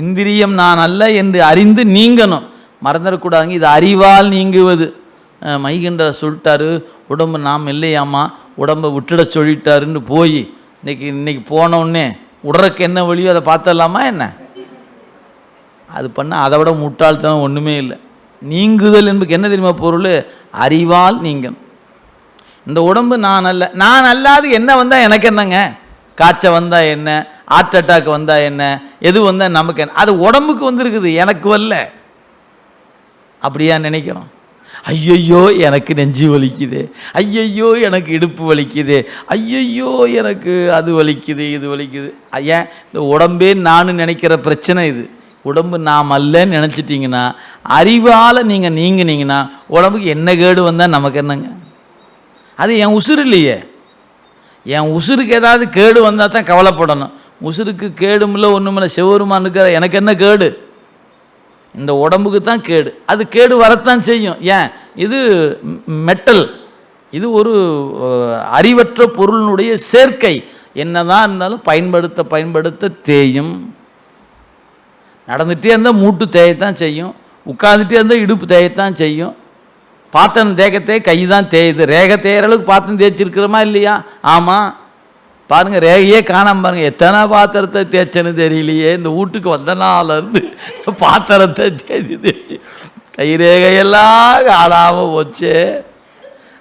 இந்திரியம் நான் அல்ல என்று அறிந்து நீங்கணும். மறந்துடக்கூடாதுங்க இது அறிவால் நீங்குவது. மைகின்ற சொல்லிட்டாரு உடம்பு நாம் இல்லையாம்மா உடம்பை விட்டுட சொல்லிட்டாருன்னு போய் இன்னைக்கு இன்னைக்கு போனோடனே உடறக்கு என்ன வழியோ அதை பார்த்துடலாமா என்ன? அது பண்ண அதை விட முட்டாள்தனம் ஒன்றுமே இல்லை. நீங்குதல் என்பதுக்கு என்ன தெரியுமா பொருள்? அறிவால் நீங்கணும். இந்த உடம்பு நான் அல்ல. நான் அல்லாது என்ன வந்தால் எனக்கு என்னங்க? காய்ச்சல் வந்தால் என்ன? ஹார்ட் அட்டாக் வந்தால் என்ன? எது வந்தால் நமக்கு அது உடம்புக்கு வந்திருக்குது எனக்கு வரல. அப்படியா நினைக்கிறோம் ஐயையோ எனக்கு நெஞ்சு வலிக்குது. ஐயையோ எனக்கு இடுப்பு வலிக்குது. ஐயையோ எனக்கு அது வலிக்குது இது வலிக்குது. ஏன் இந்த உடம்பே நான் நினைக்கிற பிரச்சனை இது. உடம்பு நாம் அல்லன்னு நினச்சிட்டிங்கன்னா அறிவால் நீங்கள் நீங்கினீங்கன்னா உடம்புக்கு என்ன கேடு வந்தால் நமக்கு என்னங்க? அது என் உசுறு இல்லையே. என் உசுருக்கு ஏதாவது கேடு வந்தால் தான் கவலைப்படணும். முசுருக்கு கேடும் இல்லை ஒன்றும் இருக்கிற எனக்கு என்ன கேடு? இந்த உடம்புக்கு தான் கேடு. அது கேடு வரத்தான் செய்யும். ஏன்? இது மெட்டல். இது ஒரு அறிவற்ற பொருளினுடைய சேர்க்கை. என்னதான் இருந்தாலும் பயன்படுத்த பயன்படுத்த தேயும். நடந்துகிட்டே இருந்தால் மூட்டு தேயத்தான் செய்யும். உட்காந்துட்டே இருந்தால் இடுப்பு தேயத்தான் செய்யும். பாத்திரம் தேக்கத்தே கை தான் தேயுது. ரேக தேயிற அளவுக்கு பாத்திரம் தேய்ச்சிருக்கிறோமா இல்லையா? ஆமாம் பாருங்கள் ரேகையே காணாம பாருங்கள் எத்தனை பாத்திரத்தை தேய்ச்சேன்னு தெரியலையே. இந்த வீட்டுக்கு வந்தனாலேருந்து பாத்திரத்தை தேய்ச்சி தேய்ச்சி. கை ரேகையெல்லாம் காணாமல் போச்சு.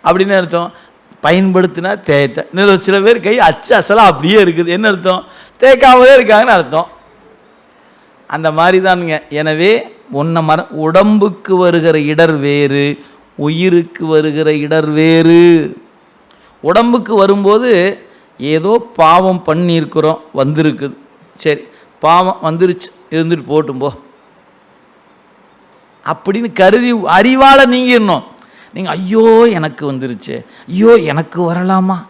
அப்படின்னு அர்த்தம். பயன்படுத்தினா தேய்த்த. இன்னும் சில பேர் கை அச்சு அசலாக அப்படியே இருக்குது. என்ன அர்த்தம்? தேய்க்காமலே இருக்காங்கன்னு அர்த்தம். அந்த மாதிரி தானுங்க எனவே ஒன்றை மர உடம்புக்கு வருகிற இடர் வேறு உயிருக்கு வருகிற இடர் வேறு. உடம்புக்கு வரும்போது ஏதோ பாவம் பண்ணியிருக்கிறோம் வந்திருக்குது. சரி பாவம் வந்துருச்சு இருந்துட்டு போட்டும்போ அப்படின்னு கருதி அறிவால் நீங்கிடணும். நீங்கள் ஐயோ எனக்கு வந்துருச்சு. ஐயோ எனக்கு வரலாமா?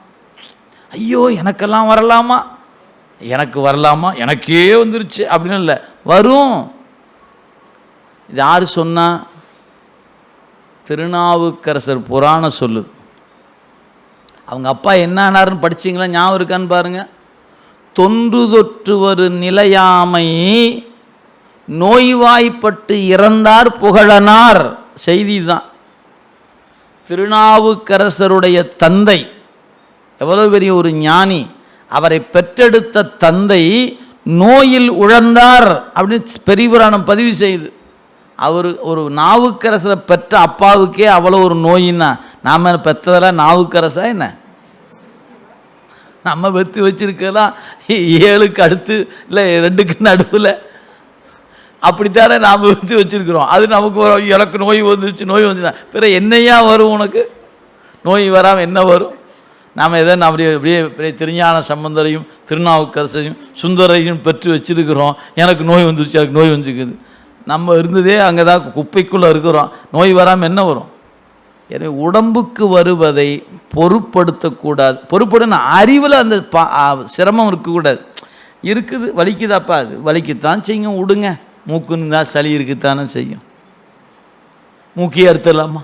ஐயோ எனக்கெல்லாம் வரலாமா? எனக்கு வரலாமா? எனக்கே வந்துருச்சு. அப்படின்னு இல்லை. வரும். இது யார் சொன்னால் திருநாவுக்கரசர் புராணம் சொல்லுது. அவங்க அப்பா என்ன ஆனாருன்னு படிச்சீங்களா? ஞாபகம் இருக்கான்னு பாருங்க. தொன்று தொற்று ஒரு நிலையாமை நோய்வாய்ப்பட்டு இறந்தார் புகழனார். செய்தி தான் திருநாவுக்கரசருடைய தந்தை எவ்வளவு பெரிய ஒரு ஞானி அவரை பெற்றெடுத்த தந்தை நோயில் உழந்தார் அப்படின்னு பெரியபுராணம் பதிவு செய்யுது. அவர் ஒரு நாவுக்கரசரை பெற்ற அப்பாவுக்கே அவ்வளோ ஒரு நோயின்னா நாம் பெற்றதெல்லாம் நாவுக்கரசா என்ன? நம்ம பெற்று வச்சிருக்கலாம் ஏழுக்கு அடுத்து இல்லை ரெண்டுக்கு நடுவில். அப்படித்தானே நாம் பெற்று வச்சிருக்கிறோம். அது நமக்கு வரும். எனக்கு நோய் வந்துருச்சு நோய் வந்துச்சுன்னா பிற என்னையா வரும் உனக்கு? நோய் வராமல் என்ன வரும்? நாம் எதோ நான் அப்படியே அப்படியே பெரிய திருஞான சம்பந்தரையும் திருநாவுக்கரசையும் சுந்தரையும் பெற்று வச்சிருக்கிறோம். எனக்கு நோய் வந்துருச்சு எனக்கு நோய் வந்துருக்குது. நம்ம இருந்ததே அங்கே தான் குப்பைக்குள்ளே இருக்கிறோம். நோய் வராமல் என்ன வரும்? எனவே உடம்புக்கு வருவதை பொருட்படுத்தக்கூடாது. பொருட்படுன்னு அறிவில் அந்த பா சிரமம் இருக்கக்கூடாது. இருக்குது வலிக்குதாப்பா அது? வலிக்குத்தான் செய்யும். விடுங்க மூக்குன்னு தான் சளி இருக்குத்தானே செய்யும். மூக்கியே அறுத்துடலாமா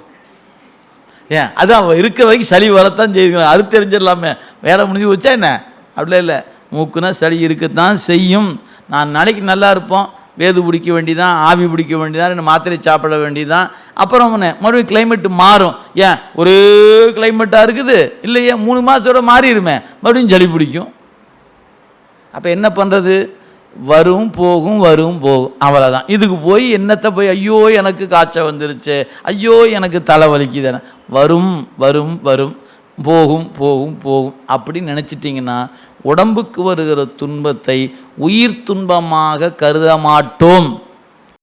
ஏன்? அதான் இருக்கிற வரைக்கும் சளி வரத்தான் செய்யுங்க அது தெரிஞ்சிடலாமே வேலை முடிஞ்சு வச்சா என்ன? அப்படிலாம் இல்லை. மூக்குனா சளி இருக்கத்தான் செய்யும். நான் நாளைக்கு நல்லா இருப்போம். வேது பிடிக்க வேண்டியதான் ஆவி பிடிக்க வேண்டிதான் மாத்திரை சாப்பிட வேண்டியதான் அப்புறம் மறுபடியும் கிளைமேட்டு மாறும். ஏன்? ஒரே கிளைமேட்டாக இருக்குது. இல்லையே மூணு மாதத்தோட மாறிடுமே. மறுபடியும் ஜலி பிடிக்கும். அப்போ என்ன பண்ணுறது வரும் போகும் வரும் போகும். அவ்வளோதான் இதுக்கு போய் என்னத்தை போய் ஐயோ எனக்கு காய்ச்சல் வந்துருச்சு. ஐயோ எனக்கு தலை வலிக்குது வரும் வரும் வரும். போகும் போகும் போகும் அப்படின்னு நினச்சிட்டிங்கன்னா உடம்புக்கு வருகிற துன்பத்தை உயிர் துன்பமாக கருத மாட்டோம்